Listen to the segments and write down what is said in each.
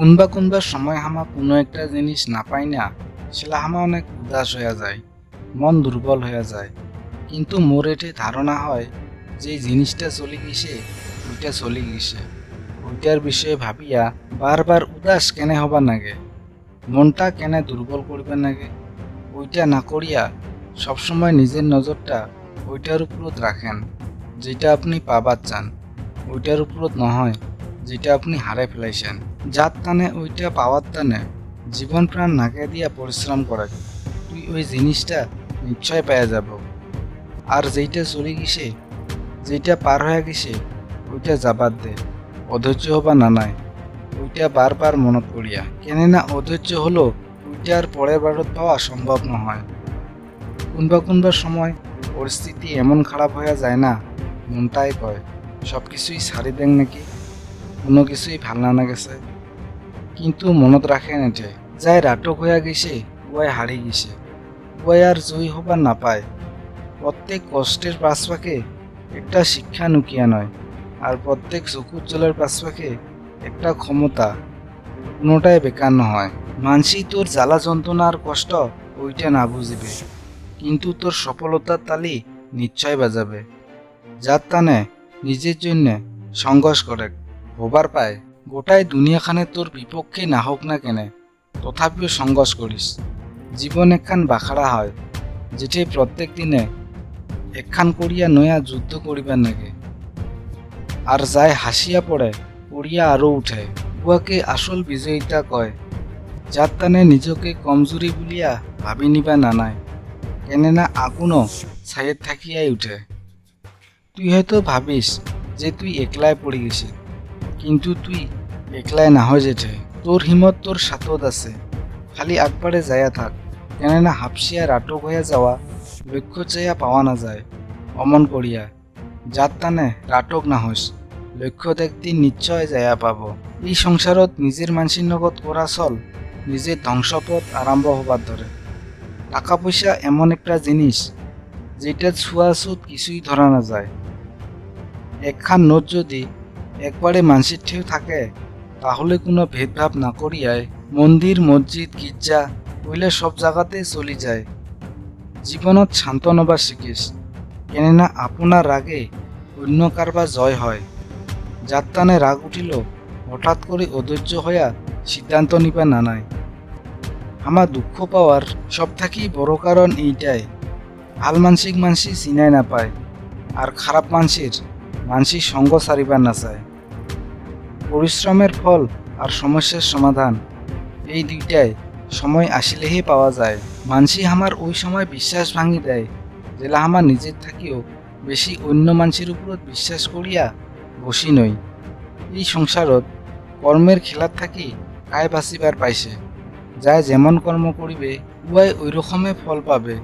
কোনবা কোনবা সময় হামা কোনো একটা জিনিস না পাই না সেটা হামা অনেক উদাস হয়ে যায়, মন দুর্বল হয়ে যায়। কিন্তু মোর এটে ধারণা হয়, যে জিনিসটা চলে গেছে, ওইটা চলে গেছে। ওইটার বিষয়ে ভাবিয়া বারবার উদাস কেনে হবার নাগে, মনটা কেনে দুর্বল করবে নাগে। ওইটা না করিয়া সবসময় নিজের নজরটা ওইটার উপরত রাখেন, যেটা আপনি পাবার চান। ওইটার উপরত নহয় যেটা আপনি হারে ফেলাইছেন। যার টানে ওইটা পাওয়ার টানে জীবন প্রাণ নাকে দিয়া পরিশ্রম করে তুই ওই জিনিসটা নিশ্চয় পেয়ে যাব। আর যেইটা চলে গেছে, যেইটা পার হয়ে গেছে, ওইটা যাবার দে। অধৈর্য হবা না নাই। ওইটা বারবার মনত করিয়া। কেননা অধৈর্য হলো ওইটা আর পরের বারত পাওয়া সম্ভব নহয়। কোনবা কোনবা সময় পরিস্থিতি এমন খারাপ হয়ে যায় না, মনটাই কয় সব কিছুই ছাড়ি দেন নাকি? কোনো কিছুই ভালো না গেছে কিন্তু মনত রাখে নেঠে যাই রাটক হইয়া গেছে ওয়াই হারি গেছে ওয়াই আর জয়ী হবার নাপায়। প্রত্যেক কষ্টের পাশপাকে একটা শিক্ষা নুকিয়া নয় আর প্রত্যেক চকুর জলের পাশপাকে একটা ক্ষমতা। কোনোটাই বেকার নহয়। মানসি তোর জ্বালা যন্ত্রণা আর কষ্ট ওইটা না বুঝিবে কিন্তু তোর সফলতার তালি নিশ্চয় বাজাবে। যার টানে নিজের জন্যে সংঘর্ষ করে হবার পায় গোটাই দুনিয়াখানে তোর বিপক্ষে না হোক না কেনে, তথাপিও সংঘর্ষ করিস জীবন একখান বাখারা হয় যেটি প্রত্যেক দিনে একখান করিয়া নয়া যুদ্ধ করিবার নাগে। আর যায় হাসিয়া পড়ে পড়িয়া আরও উঠে। উহাকে আসল বিজয়িতা কয় যার টানে নিজকে কমজোরি বলিয়া ভাবি নিবা নানায় কেননা আগুনও ছায়ের থাকিয়াই উঠে। তুই হয়তো ভাবিস যে তুই একলাই পড়ে গেছিস কিন্তু তুই একলাই না হয় যেঠে তোর হিমত তোর সাতত আছে। খালি আগবারে যায়া থাক। কেননা হাফসিয়া রাটক হইয়া যাওয়া লক্ষ্য চাইয়া পাওয়া না যায় অমন করিয়া যার টানে রাটক না হইস লক্ষ্য একদিন নিশ্চয় যায়া পাব। এই সংসারত নিজের মানসির নগদ করা চল নিজের ধ্বংসপথ আরম্ভ হবার ধরে টাকা পয়সা এমন একটা জিনিস যেটা ছুয়াছুত কিছুই ধরা না যায় একখান নোট যদি একবারে মানসির ঠেউ থাকে, তাহলে কোনো ভেদভাব না করিয়ায় মন্দির, মসজিদ, গির্জা ওইলে সব জায়গাতে চলি যায়। জীবনত শান্ত নবা শিখিস কেননা আপনার রাগে অন্য কারবার জয় হয়। যার টানে রাগ উঠিল, হঠাৎ করে অধৈর্য হইয়া সিদ্ধান্ত নিবা নানায় আমার দুঃখ পাওয়ার সব থাকি বড় কারণ এইটাই ভালো মানসিক মানসি চিনাই নাপায় আর খারাপ মানসির মানসিক সঙ্গ সারিবার না চায়। পরিশ্রমের ফল আর সমস্যার সমাধান। এই দুইটাই সময় আসিলেহে পাওয়া যায়। মানসি আমার ওই সময় বিশ্বাস ভাঙি দেয় যেলা আমার নিজের থাকিও বেশি অন্য মানসির উপরত বিশ্বাস করিয়া বসি নই। এই সংসারত কর্মের খেলার থাকি কায় বাঁচিবার পাইছে। যায় যেমন কর্ম করিবে উয়াই ওই রকমে ফল পাবে।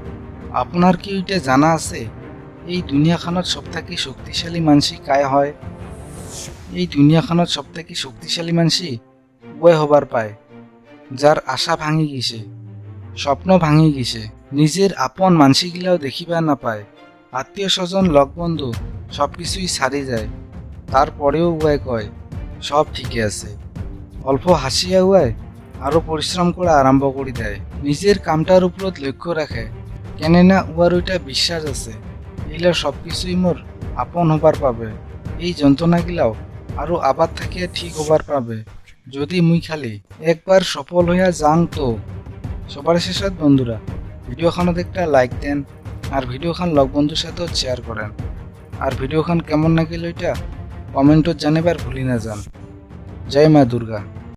আপনার কি ওইটা জানা আছে? এই দুনিয়াখানত সব থাকি শক্তিশালী মানসি কায় হয়? এই দুনিয়াখানত সবথেকে শক্তিশালী মানসি উয়াই হবার পায় যার আশা ভাঙি গেছে, স্বপ্ন ভাঙি গেছে। নিজের আপন মানসিগিলাও দেখিবা নাপায়। আত্মীয় স্বজন, লগ বন্ধু সব কিছুই ছাড়ি যায় তারপরেও উয়াই কয়, সব ঠিকই আছে। অল্প হাসিয়া উয়াই আরও পরিশ্রম করা আরম্ভ করে দেয়। নিজের কামটার উপরত লক্ষ্য রাখে কেননা উয়ার ওইটা বিশ্বাস আছে। এইলা সব কিছুই মোর আপন হবার পাবে এই যন্ত্রণাগুলাও আরও আবার থাকিয়া ঠিক হবার পাবে যদি মুই খালি একবার সফল হইয়া যাং তো। সবার শেষত বন্ধুরা ভিডিওখানত একটা লাইক দেন আর ভিডিওখান লগ বন্ধুর সাথেও শেয়ার করেন। আর ভিডিওখান কেমন নাকি লইটা কমেন্টত জানিবার ভুলি না যান। জয় মা দুর্গা।